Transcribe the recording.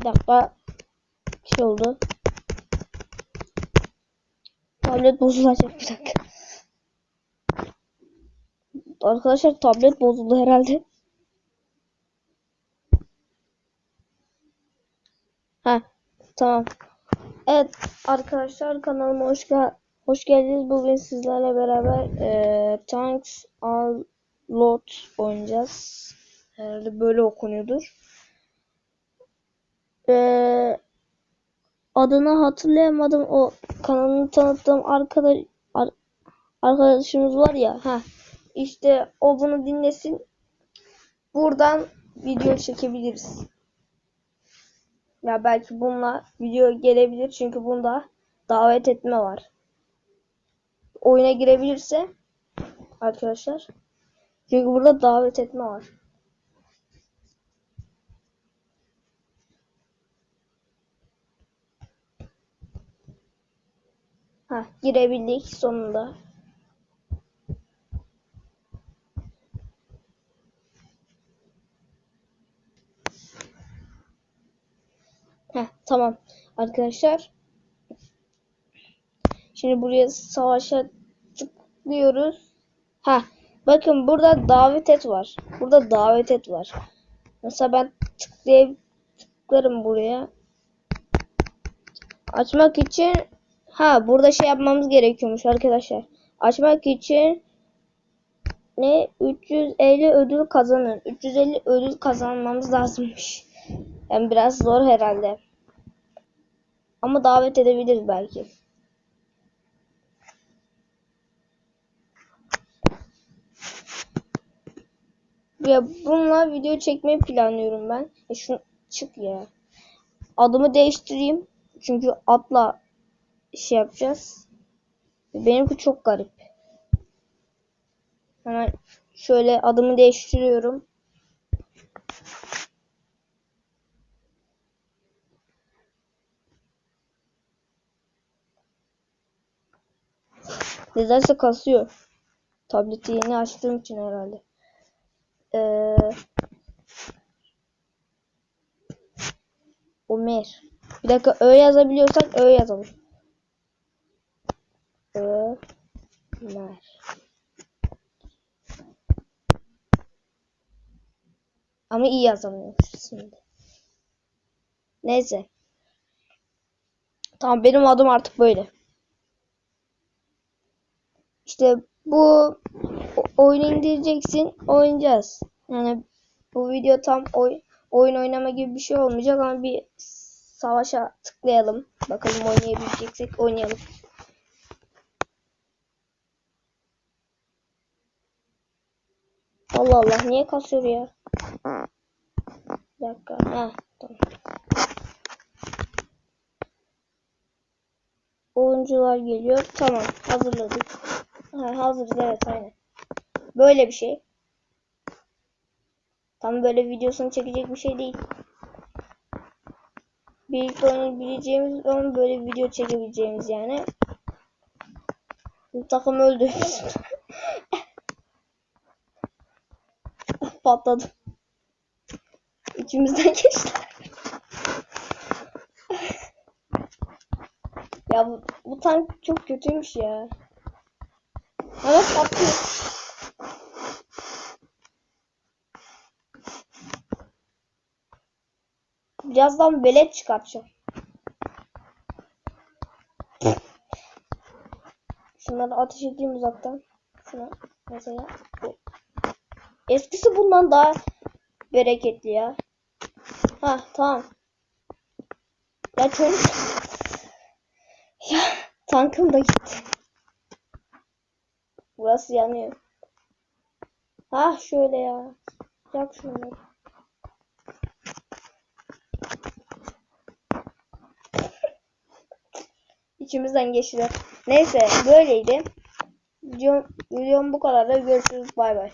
Bir dakika. Bir şey oldu. Tablet bozulacak bir dakika. Arkadaşlar tablet bozuldu herhalde. Ha tamam. Evet arkadaşlar kanalıma hoş, gel hoş geldiniz. Bugün sizlerle beraber eee Tanks All Lot oynayacağız. Herhalde böyle okunuyordur. Eee adını hatırlayamadım. O kanalını tanıttığım arkadaş ar- arkadaşımız var ya. Ha işte o bunu dinlesin. Buradan video çekebiliriz. Ya belki bununla video gelebilir çünkü bunda davet etme var. Oyuna girebilirse arkadaşlar. Çünkü burada davet etme var. Ha girebildik sonunda. Heh, tamam arkadaşlar. Şimdi buraya savaşa tıklıyoruz. Ha bakın burada davet et var. Burada davet et var. Mesela ben tıklayıp tıklarım buraya. Açmak için ha burada şey yapmamız gerekiyormuş arkadaşlar. Açmak için ne 350 ödül kazanın. 350 ödül kazanmamız lazımmış. Yani biraz zor herhalde. Ama davet edebiliriz belki. Ya bununla video çekmeyi planlıyorum ben. E şu çık ya. Adımı değiştireyim. Çünkü atla şey yapacağız. Benimki çok garip. Hemen şöyle adımı değiştiriyorum. Nedense kasıyor. Tableti yeni açtığım için herhalde. Ee, Ömer. Bir dakika Ö yazabiliyorsak Ö yazalım. Ömer. Ama iyi yazamıyoruz şimdi. Neyse. Tamam benim adım artık böyle. İşte bu oyunu indireceksin, oynayacağız. Yani bu video tam oy, oyun oynama gibi bir şey olmayacak ama bir savaşa tıklayalım. Bakalım oynayabileceksek oynayalım. Allah Allah niye kasıyor ya? Bir dakika. Ha, tamam. Oyuncular geliyor. Tamam hazırladık. Ha, hazırız evet aynen. Böyle bir şey. Tam böyle videosunu çekecek bir şey değil. Birlikte oynayabileceğimiz ama böyle video çekebileceğimiz yani. Bu takım öldü. Patladı. İçimizden geçti. ya bu, bu tank çok kötüymüş ya. Ama patlıyor. Birazdan velet çıkartacağım. Şunları ateş edeyim uzaktan. Şuna mesela. Bu. Eskisi bundan daha bereketli ya. Ha tamam. Ya çocuk. Ya tankım da gitti. Burası yanıyor. Ha şöyle ya. Yak şunları. İçimizden geçtiler. Neyse böyleydi. Videom, videom bu kadar da görüşürüz. Bay bay.